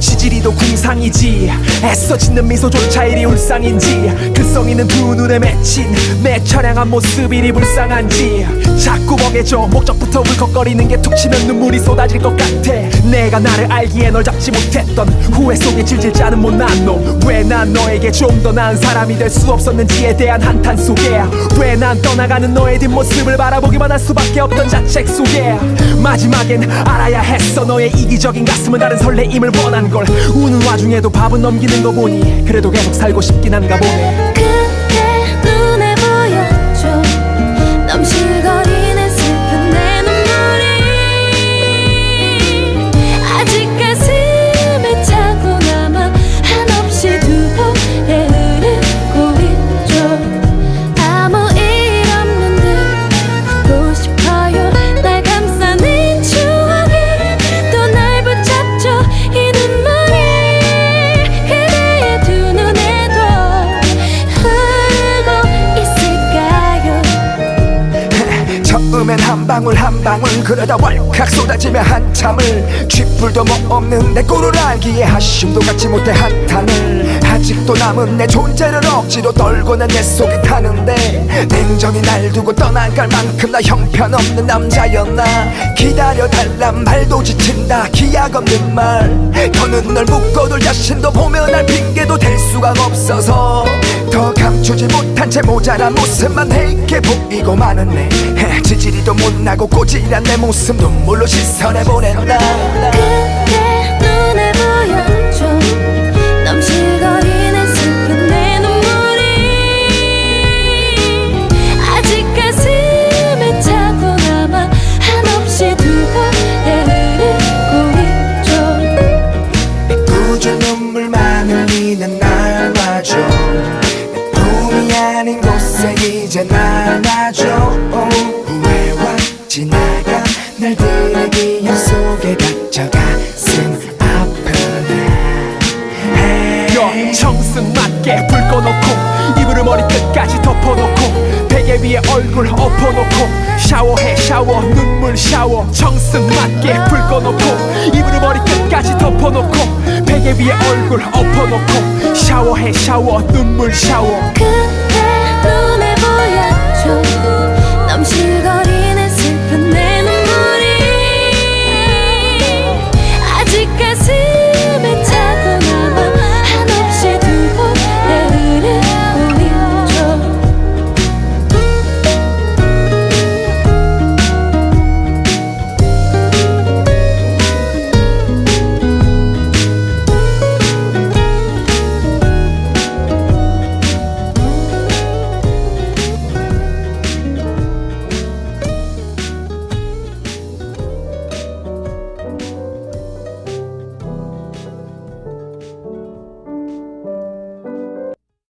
지지리도 궁상이지. 애써 짓는 미소조차 이리 울상인지. 글썽이는 두 눈에 맺힌 내 처량한 모습 이리 불쌍한지 자꾸 멍해져. 목적부터 울컥거리는 게 툭 치면 눈물이 쏟아질 것 같아. 내가 나를 알기에 널 잡지 못했던 후회 속에 질질 짜는 못난 놈 왜 난 너에게 좀 더 나은 사람이 될 수 없었는지에 대한 한탄 속에. 왜 난 떠나가는 너의 뒷모습을 바라보기만 할 수밖에 없던 자책 속에. 마지막엔 알아야 했어. 너의 이기적인 가슴은 다른 설레임을 원한 걸. 우는 와중에도 밥은 넘기는 거 보니 그래도 계속 살고 싶긴 한가 보네 처음엔 한 방울 한 방울 그러다 왈칵 쏟아지며 한참을 쥐뿔도 뭐 없는 내 꼴을 알기에 한심도 갖지 못해 한탄을 아직도 남은 내 존재를 억지로 떨고는 내 속이 타는데 냉정히 날 두고 떠나갈 만큼 나 형편없는 남자였나 기다려달란 말도 지친다 기약 없는 말 더는 널 묶어둘 자신도 보면 날 핑계도 댈 수가 없어서 더 감추지 못한 채 모자란 모습만 해게 보이고 마는네 지지 리도 못나고 꼬질한 내 모습 눈물로 시선해 보낸다. 그대 눈에 보였죠 넘실거리는 슬픈 내 눈물이 아직 가슴에 차고 남아 한없이 두번에 흐르고 있죠. 꾸준 눈물만을 위는 날 봐줘. 내 품이 아닌 곳에 이제 날 놔줘 지나가 날들의 기억 속에 갇혀 가슴 아프네. 여 청승 맞게 불 꺼놓고 이불을 머리끝까지 덮어놓고 베개 위에 얼굴 엎어놓고 샤워해 샤워 눈물 샤워. 청승 맞게 불 꺼놓고 이불을 머리끝까지 덮어놓고 베개 위에 얼굴 엎어놓고 샤워해 샤워 눈물 샤워. 보였죠